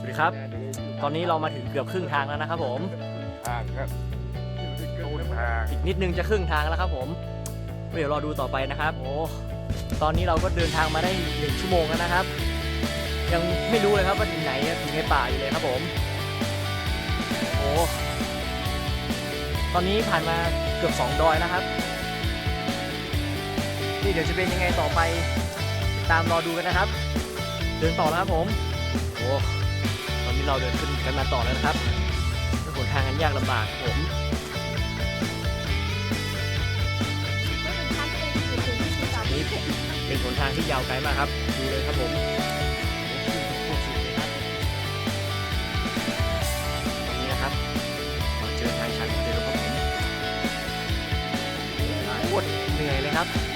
สวัสดีครับ ตอนนี้เรามาถึงเกือบครึ่งทางแล้วนะครับผม ทางครับต้นทางอีกนิดนึงจะครึ่งทางแล้วครับผมเดี๋ยวรอดูต่อไปนะครับ โอ้ตอนนี้เราก็เดินทางมาได้หนึ่งชั่วโมงแล้วนะครับ ยังไม่รู้เลยครับว่าถึงไหนถึงในป่าอยู่เลยครับผม โอ้ตอนนี้ผ่านมาเกือบสองดอยแล้วครับ นี่เดี๋ยวจะเป็นยังไงต่อไปติดตามรอดูกันนะครับ เดินต่อแล้วครับผม โอ้ตอนนี้ เราเดินขึ้นกันมาต่อแล้วนะครับเป็นหนทางอันยากลำบากผมนี่เป็นหนทางที่ยาวไกลมากครับ ดูเลยครับผมโอ้โหสุดเลยครับตอนนี้นะครับเราเจอทางชันพอดีแล้วครับผมโคตรเหนื่อยเลยครับ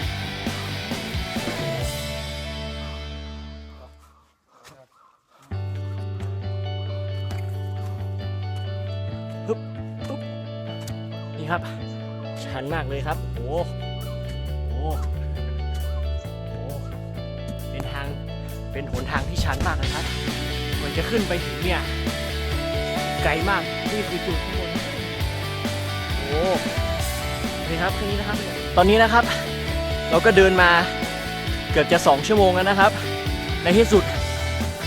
นี่ครับ ชันมากเลยครับโอ้โหโอ้โหเป็นทาง เป็นหนทางที่ชันมากเลยครับกว่าจะขึ้นไปถึงเนี่ย ไกลมาก นี่คือจุดข้างบนโอ้นี่ครับแค่นี้นะครับ ตอนนี้นะครับ เราก็เดินมาเกือบจะสองชั่วโมงแล้วนะครับ ในที่สุด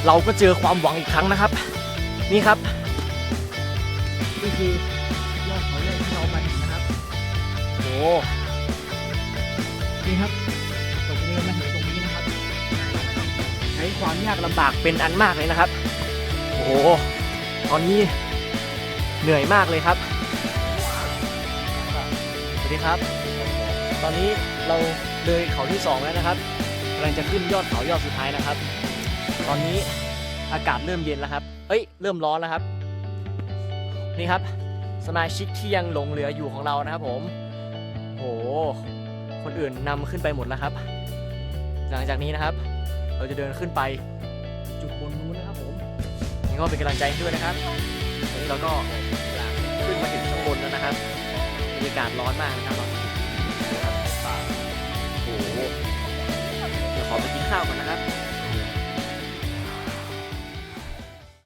เราก็เจอความหวังอีกครั้งนะครับ นี่ครับนี่คือ เขาใหญ่ที่เรามาถึงนะครับโอ้นี่ครับเราจะเดินมาถึงตรงนี้นะครับ ใช้ความยากลำบากเป็นอันมากเลยนะครับ โอ้โหตอนนี้เหนื่อยมากเลยครับสวัสดีครับ ตอนนี้เราเลยเขาที่สองแล้วนะครับกำลังจะขึ้นยอดเขายอดสุดท้ายนะครับ ตอนนี้อากาศเริ่มเย็นแล้วครับ เอ้ย เริ่มร้อนแล้วครับ นี่ครับ สมาชิกที่ยังหลงเหลืออยู่ของเรานะครับผมโหคนอื่นนำขึ้นไปหมดแล้วครับ หลังจากนี้นะครับ เราจะเดินขึ้นไปจุดบนนู้นนะครับผมยังก็เป็นกำลังใจให้ด้วยนะครับตอนนี้เราก็ขึ้นมาถึงข้างบนแล้วนะครับบรรยากาศร้อนมากนะครับโอ้โหเดี๋ยวขอไปกินข้าวก่อนนะครับ